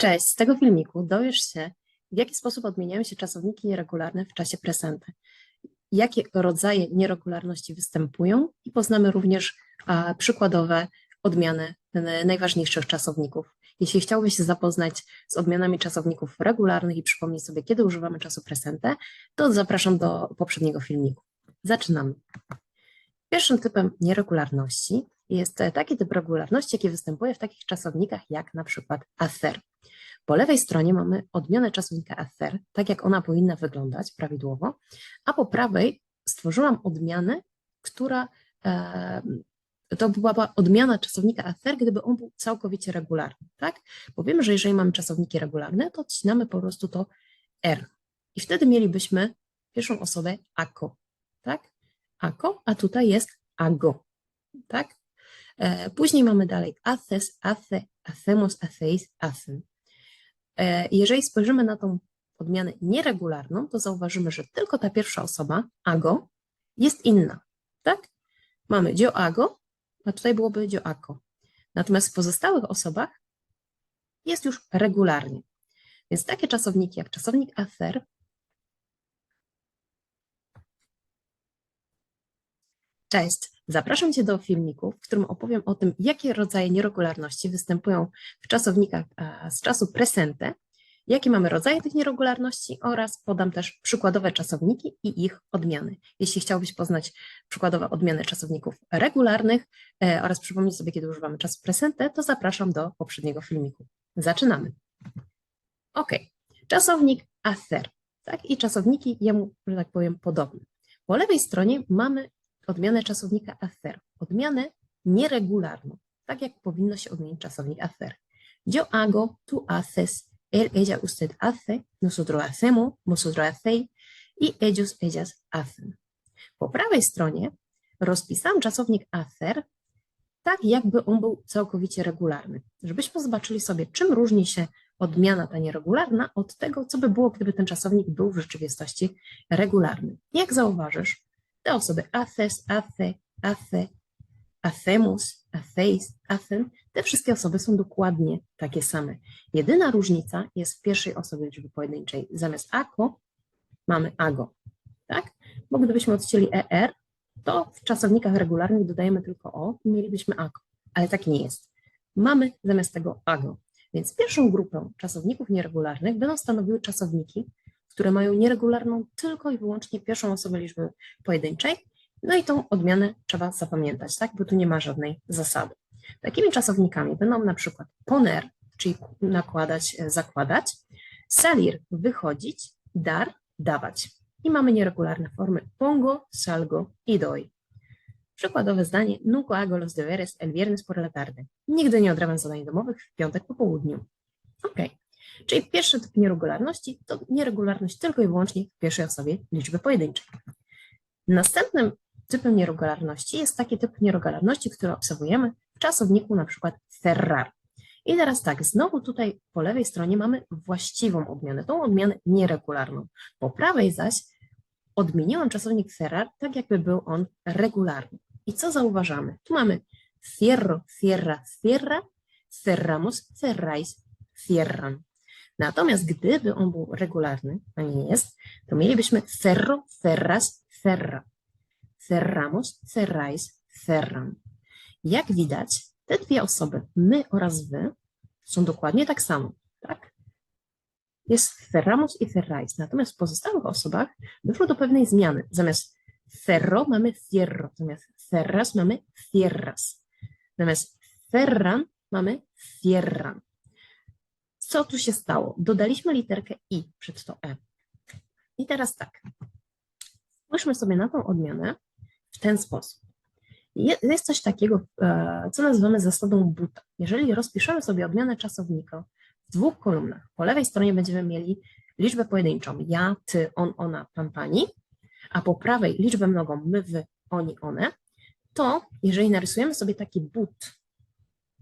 Cześć, z tego filmiku dowiesz się, w jaki sposób odmieniają się czasowniki nieregularne w czasie presente, jakie rodzaje nieregularności występują i poznamy również a, przykładowe odmiany najważniejszych czasowników. Jeśli chciałbyś się zapoznać z odmianami czasowników regularnych i przypomnieć sobie, kiedy używamy czasu presente, to zapraszam do poprzedniego filmiku. Zaczynamy. Pierwszym typem nieregularności jest taki typ regularności, jaki występuje w takich czasownikach jak na przykład affair. Po lewej stronie mamy odmianę czasownika affair, tak jak ona powinna wyglądać prawidłowo, a po prawej stworzyłam odmianę, która e, to była odmiana czasownika affair, gdyby on był całkowicie regularny, tak? Bo wiemy, że jeżeli mamy czasowniki regularne, to odcinamy po prostu to R. I wtedy mielibyśmy pierwszą osobę ako, tak? Ako, a tutaj jest ago, tak? E, później mamy dalej athes, athe, athemos, atheis, athen. E, jeżeli spojrzymy na tą odmianę nieregularną, to zauważymy, że tylko ta pierwsza osoba, ago, jest inna, tak? Mamy dio ago, a tutaj byłoby dio ako. Natomiast w pozostałych osobach jest już regularnie. Więc takie czasowniki jak czasownik afer Cześć, zapraszam Cię do filmiku, w którym opowiem o tym, jakie rodzaje nieregularności występują w czasownikach z czasu presente, jakie mamy rodzaje tych nieregularności oraz podam też przykładowe czasowniki i ich odmiany. Jeśli chciałbyś poznać przykładowe odmiany czasowników regularnych e, oraz przypomnieć sobie, kiedy używamy czasu presente, to zapraszam do poprzedniego filmiku. Zaczynamy. Ok, czasownik afer, tak? I czasowniki jemu, że tak powiem, podobne. Po lewej stronie mamy odmianę czasownika afer, odmianę nieregularną, tak jak powinno się odmienić czasownik afer. Yo hago, tú haces, él, ella, usted hace, nosotros hacemos, vosotros hacéis y ellos, ellas hacen. Po prawej stronie rozpisałam czasownik afer tak, jakby on był całkowicie regularny, żebyśmy zobaczyli sobie, czym różni się odmiana ta nieregularna od tego, co by było, gdyby ten czasownik był w rzeczywistości regularny. Jak zauważysz, te osoby haces, hace, hace, hacemos, hacéis, hacen, te wszystkie osoby są dokładnie takie same. Jedyna różnica jest w pierwszej osobie liczby pojedynczej. Zamiast ako mamy ago, tak? Bo gdybyśmy odcięli er, to w czasownikach regularnych dodajemy tylko o i mielibyśmy ako, ale tak nie jest. Mamy zamiast tego ago. Więc pierwszą grupę czasowników nieregularnych będą stanowiły czasowniki, które mają nieregularną tylko i wyłącznie pierwszą osobę liczby pojedynczej. No i tą odmianę trzeba zapamiętać, tak? bo tu nie ma żadnej zasady. Takimi czasownikami będą na przykład poner, czyli nakładać, e, zakładać, salir, wychodzić, dar, dawać. I mamy nieregularne formy pongo, salgo i doi. Przykładowe zdanie Nunca hago los deberes el viernes por la tarde. Nigdy nie odrabiam zadań domowych w piątek po południu. Ok. Czyli pierwszy typ nieregularności to nieregularność tylko i wyłącznie w pierwszej osobie liczby pojedynczej. Następnym typem nieregularności jest taki typ nieregularności, który obserwujemy w czasowniku na przykład Ferrar. I teraz tak, znowu tutaj po lewej stronie mamy właściwą odmianę, tą odmianę nieregularną. Po prawej zaś odmieniłam czasownik Ferrar tak, jakby był on regularny. I co zauważamy? Tu mamy cierro, cierra, cierra, cerramos, cerráis, cierran. Natomiast gdyby on był regularny, a nie jest, to mielibyśmy cerro, cerras, cerra. Cerramos, cerráis, cerran. Jak widać, te dwie osoby, my oraz wy, są dokładnie tak samo, tak? Jest cerramos i cerráis. Natomiast w pozostałych osobach doszło do pewnej zmiany. Zamiast cerro mamy cierro, zamiast cerras mamy cierras. Zamiast cerran mamy cierran. Co tu się stało? Dodaliśmy literkę i przed to e. I teraz tak. Spójrzmy sobie na tą odmianę w ten sposób. Jest coś takiego, e, co nazywamy zasadą buta. Jeżeli rozpiszemy sobie odmianę czasownika w dwóch kolumnach, po lewej stronie będziemy mieli liczbę pojedynczą ja, ty, on, ona, pan, pani, a po prawej liczbę mnogą my, wy, oni, one, to jeżeli narysujemy sobie taki but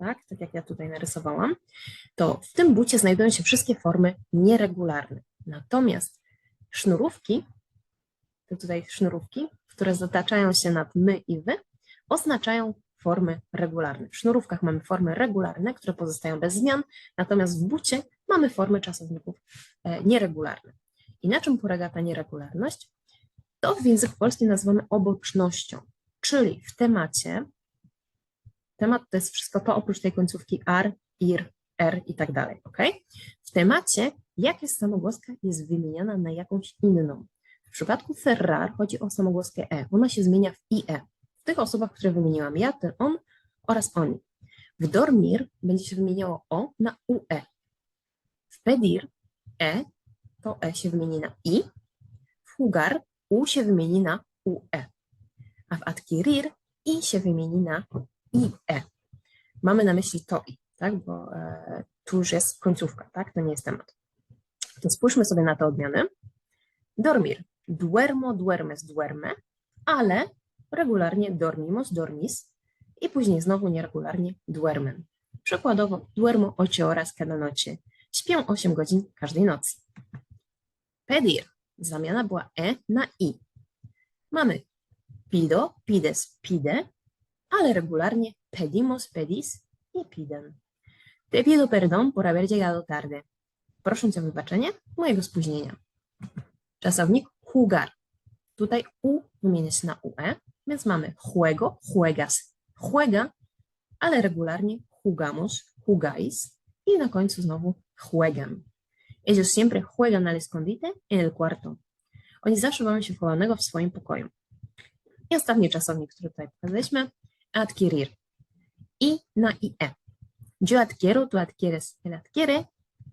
tak, tak jak ja tutaj narysowałam, to w tym bucie znajdują się wszystkie formy nieregularne. Natomiast sznurówki, to tutaj sznurówki, które zataczają się nad my i wy, oznaczają formy regularne. W sznurówkach mamy formy regularne, które pozostają bez zmian, natomiast w bucie mamy formę czasowników e, nieregularne. I na czym polega ta nieregularność? To w języku polskim nazywamy obocznością, czyli w temacie, temat to jest wszystko to oprócz tej końcówki ar, ir, r i tak dalej, ok? W temacie jakaś samogłoska jest wymieniana na jakąś inną. W przypadku Ferrar chodzi o samogłoskę e, ona się zmienia w ie. W tych osobach, które wymieniłam ja, ten on oraz oni. W dormir będzie się wymieniało o na ue. W pedir e to e się wymieni na i. W jugar u się wymieni na ue. A w adquirir i się wymieni na ie. Mamy na myśli to i, tak? Bo e, tu już jest końcówka, tak? To nie jest temat. To spójrzmy sobie na te odmiany. Dormir. Duermo, duermes, duerme, ale regularnie dormimos, dormis i później znowu nieregularnie duermen. Przykładowo duermo ocho horas cada noche. Śpię 8 godzin każdej nocy. Pedir. Zamiana była e na i. Mamy pido, pides, pide, ale regularnie pedimos, pedis i piden. Te pido perdón por haber llegado tarde. Proszę o wybaczenie mojego spóźnienia. Czasownik jugar. Tutaj u wymienia się na ue, więc mamy juego, juegas, juega, ale regularnie jugamos, jugáis i na końcu znowu juegan. Ellos siempre juegan al escondite en el cuarto. Oni zawsze bawią się chowanego w swoim pokoju. I ostatni czasownik, który tutaj pokazaliśmy, adquirir. I na ie. Yo adquiero, tú adquieres, él adquiere,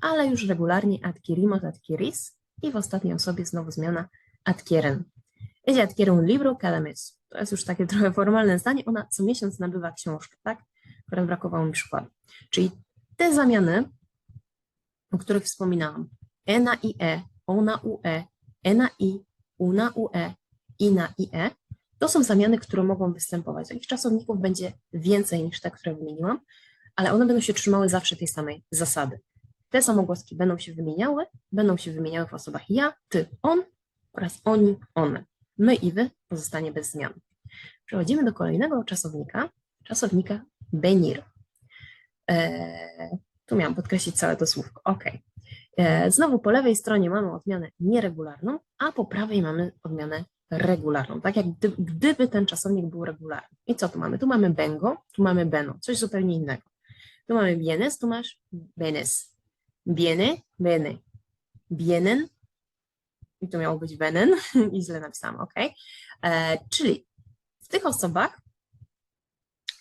ale już regularnie adquirimos, adquiris i w ostatniej osobie znowu zmiana adquieren. Ella adquiere un libro cada mes. To jest już takie trochę formalne zdanie. Ona co miesiąc nabywa książkę, tak? Akurat brakowało mi przykładu. Czyli te zamiany, o których wspominałam, e na ie, o na ue, e na i, u na ue, i na ie, to są zamiany, które mogą występować. Takich czasowników będzie więcej niż te, które wymieniłam, ale one będą się trzymały zawsze tej samej zasady. Te samogłoski będą się wymieniały, będą się wymieniały w osobach ja, ty, on oraz oni, one. My i wy pozostanie bez zmian. Przechodzimy do kolejnego czasownika, czasownika benir. Eee, tu miałam podkreślić całe to słówko. Ok. Eee, znowu po lewej stronie mamy odmianę nieregularną, a po prawej mamy odmianę regularną. Tak jak gdy, gdyby ten czasownik był regularny. I co tu mamy? Tu mamy bengo, tu mamy beno, coś zupełnie innego. Tu mamy bienes, tu masz benes. Biene, bene. Bienen, i to miało być benen, i źle napisałam, ok? E, czyli w tych osobach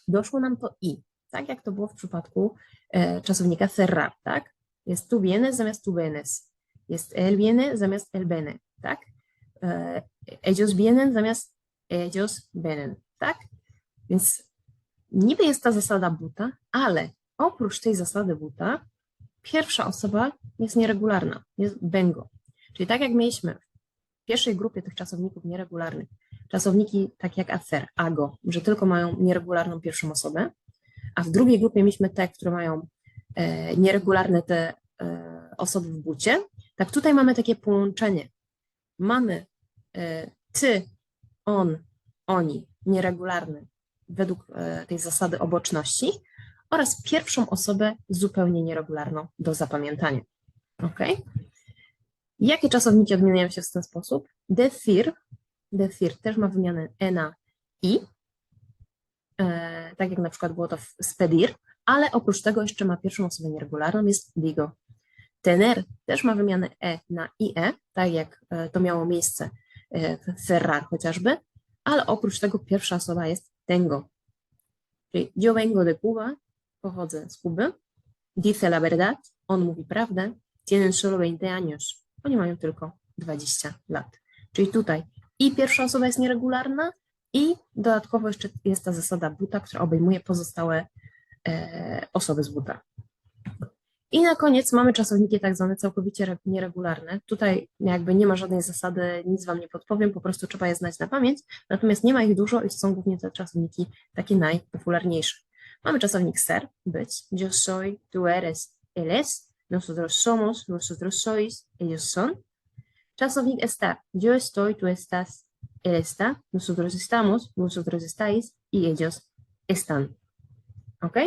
doszło nam to i, tak jak to było w przypadku e, czasownika Ferrar, tak? Jest tu bienes zamiast tu benes. Jest el viene zamiast el bene, tak? E, ellos vienen zamiast ellos vienen, tak? Więc niby jest ta zasada buta, ale oprócz tej zasady buta, pierwsza osoba jest nieregularna, jest bengo. Czyli tak jak mieliśmy w pierwszej grupie tych czasowników nieregularnych, czasowniki takie jak afer, ago, że tylko mają nieregularną pierwszą osobę, a w drugiej grupie mieliśmy te, które mają e, nieregularne te e, osoby w bucie, tak tutaj mamy takie połączenie. Mamy e, ty, on, oni, nieregularny według e, tej zasady oboczności oraz pierwszą osobę zupełnie nieregularną do zapamiętania. Ok? Jakie czasowniki odmieniają się w ten sposób? Decir, decir też ma wymianę e na i, e, tak jak na przykład było to w spedir, ale oprócz tego jeszcze ma pierwszą osobę nieregularną, jest digo. Tener też ma wymianę e na ie, tak jak e, to miało miejsce Ferrar chociażby, ale oprócz tego pierwsza osoba jest tengo. Czyli yo vengo de Cuba, pochodzę z Kuby, dice la verdad, on mówi prawdę, tienen solo 20 años, oni mają tylko 20 lat. Czyli tutaj i pierwsza osoba jest nieregularna, i dodatkowo jeszcze jest ta zasada buta, która obejmuje pozostałe e, osoby z buta. I na koniec mamy czasowniki tak zwane całkowicie nieregularne. Tutaj jakby nie ma żadnej zasady, nic Wam nie podpowiem, po prostu trzeba je znać na pamięć, natomiast nie ma ich dużo i są głównie te czasowniki takie najpopularniejsze. Mamy czasownik ser, być, yo soy, tú eres, él es, nosotros somos, vosotros sois, ellos son. Czasownik estar, yo estoy, tú estás, él está, nosotros estamos, vosotros estáis y ellos están. ¿Ok?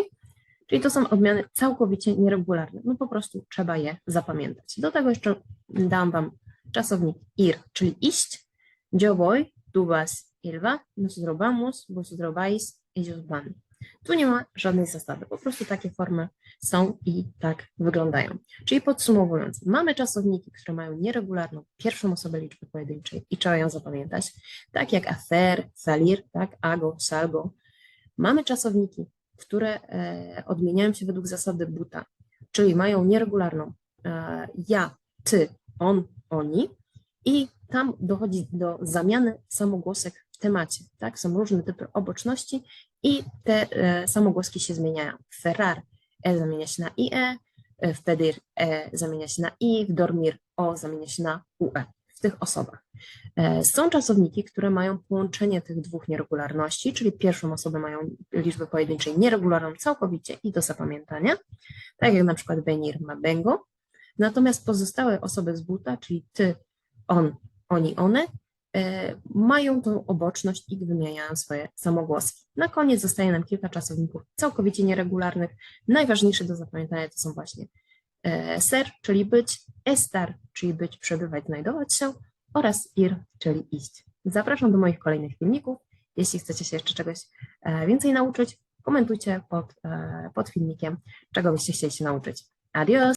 Czyli to są odmiany całkowicie nieregularne. No po prostu trzeba je zapamiętać. Do tego jeszcze dam Wam czasownik ir, czyli iść. Yo voy, tú vas, él va, nosotros vamos, vosotros vais, ellos van. Tu nie ma żadnej zasady, po prostu takie formy są i tak wyglądają. Czyli podsumowując, mamy czasowniki, które mają nieregularną pierwszą osobę liczby pojedynczej i trzeba ją zapamiętać, tak jak hacer, salir, tak, ago, salgo. Mamy czasowniki, które e, odmieniają się według zasady buta, czyli mają nieregularną e, ja, ty, on, oni i tam dochodzi do zamiany samogłosek w temacie, tak? Są różne typy oboczności i te e, samogłoski się zmieniają. Ferrar e zamienia się na ie, w pedir e zamienia się na i, w dormir o zamienia się na ue tych osobach. E, Są czasowniki, które mają połączenie tych dwóch nieregularności, czyli pierwszą osobę mają liczbę pojedynczej nieregularną całkowicie i do zapamiętania, tak jak na przykład Benir ma Bengo, natomiast pozostałe osoby z buta, czyli ty, on, oni, one, e, mają tą oboczność i wymieniają swoje samogłoski. Na koniec zostaje nam kilka czasowników całkowicie nieregularnych. Najważniejsze do zapamiętania to są właśnie ser, czyli być, estar, czyli być, przebywać, znajdować się oraz ir, czyli iść. Zapraszam do moich kolejnych filmików. Jeśli chcecie się jeszcze czegoś e, więcej nauczyć, komentujcie pod, e, pod filmikiem, czego byście chcieli się nauczyć. Adios!